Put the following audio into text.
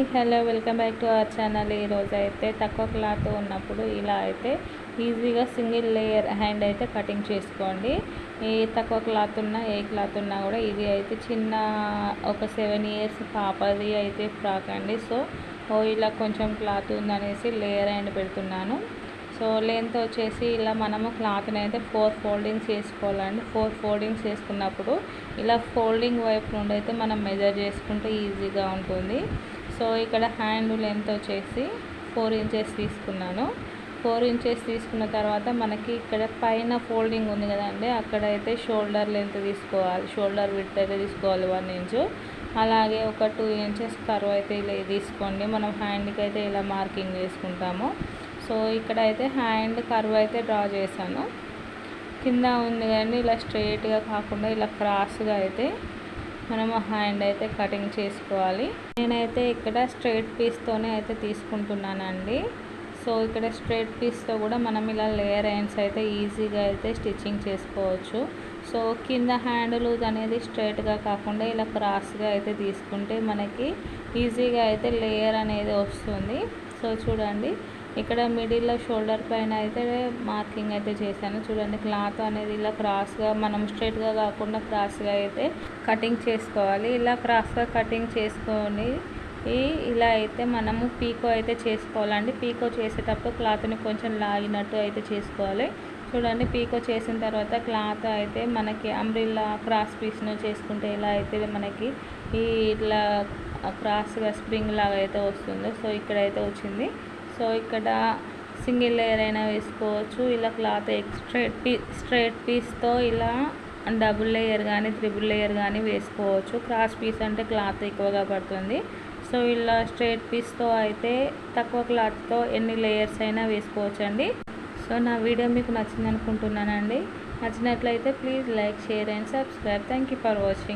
Hello welcome back to our channel. ఈరోజు అయితే తక్కువ క్లాత్ ఉన్నప్పుడు ఇలా అయితే ఈజీగా సింగిల్ లేయర్ హ్యాండ్ అయితే కటింగ్ చేసుకోండి. ఏ తక్కువ క్లాత్ ఉన్నా ఏ క్లాత్ ఉన్నా కూడా ఇది అయితే చిన్న ఒక సెవెన్ ఇయర్స్ పాపది అయితే ఫ్రాక్ అండి. సో ఓ ఇలా కొంచెం క్లాత్ ఉందనేసి లేయర్ హ్యాండ్ పెడుతున్నాను. సో లెంత్ వచ్చేసి ఇలా మనము క్లాత్ని అయితే ఫోర్ ఫోల్డింగ్స్ వేసుకోవాలండి ఫోర్ ఫోల్డింగ్స్ వేసుకున్నప్పుడు ఇలా ఫోల్డింగ్ వైపు నుండి అయితే మనం మెజర్ చేసుకుంటే ఈజీగా ఉంటుంది. సో ఇక్కడ హ్యాండ్ లెంత్ వచ్చేసి ఫోర్ ఇంచెస్ తీసుకున్నాను. ఫోర్ ఇంచెస్ తీసుకున్న తర్వాత మనకి ఇక్కడ పైన ఫోల్డింగ్ ఉంది కదండి అక్కడైతే షోల్డర్ లెంత్ తీసుకోవాలి షోల్డర్ విడ్త్ అయితే తీసుకోవాలి వన్ ఇంచు. అలాగే ఒక టూ ఇంచెస్ కర్వ్ అయితే ఇలా తీసుకోండి. మనం హ్యాండ్కి అయితే ఇలా మార్కింగ్ వేసుకుంటాము సో ఇక్కడ అయితే హ్యాండ్ కర్వ్ అయితే డ్రా చేశాను. కింద ఉంది కానీ ఇలా స్ట్రైట్గా కాకుండా ఇలా క్రాస్గా అయితే మనం హ్యాండ్ అయితే కటింగ్ చేసుకోవాలి. నేనైతే ఇక్కడ స్ట్రైట్ పీస్తోనే అయితే తీసుకుంటున్నానండి. సో ఇక్కడ స్ట్రైట్ పీస్తో కూడా మనం ఇలా లేయర్ హ్యాండ్స్ అయితే ఈజీగా అయితే స్టిచ్చింగ్ చేసుకోవచ్చు. సో కింద హ్యాండ్ లూజ్ అనేది స్ట్రైట్గా కాకుండా ఇలా క్రాస్గా అయితే తీసుకుంటే మనకి ఈజీగా అయితే లేయర్ అనేది వస్తుంది. సో చూడండి. ఇక్కడ మిడిల్లో షోల్డర్ పైన అయితే మార్కింగ్ అయితే చేశాను. చూడండి క్లాత్ అనేది ఇలా క్రాస్గా మనం స్ట్రైట్గా కాకుండా క్రాస్గా అయితే కటింగ్ చేసుకోవాలి. ఇలా క్రాస్గా కటింగ్ చేసుకొని ఇలా అయితే మనము పీకో అయితే చేసుకోవాలండి. పీకో చేసేటప్పుడు క్లాత్ని కొంచెం లాగినట్టు అయితే చేసుకోవాలి. చూడండి పీకో చేసిన తర్వాత క్లాత్ అయితే మనకి అంబ్రిల్లా క్రాస్ పీస్ను చేసుకుంటే ఇలా అయితే మనకి ఈ ఇట్లా క్రాస్గా స్ప్రింగ్ లాగా అయితే వస్తుందో. సో ఇక్కడైతే వచ్చింది. సో ఇక్కడ సింగిల్ లేయర్ అయినా వేసుకోవచ్చు. ఇలా క్లాత్ స్ట్రైట్ పీ స్ట్రైట్ పీస్తో ఇలా డబుల్ లేయర్ కానీ త్రిబుల్ లేయర్ కానీ వేసుకోవచ్చు. క్రాస్ పీస్ అంటే క్లాత్ ఎక్కువగా పడుతుంది. సో ఇలా స్ట్రైట్ పీస్తో అయితే తక్కువ క్లాత్తో ఎన్ని లేయర్స్ అయినా వేసుకోవచ్చు అండి సో నా వీడియో మీకు నచ్చింది అనుకుంటున్నానండి నచ్చినట్లయితే please like share and subscribe. Thank you for watching.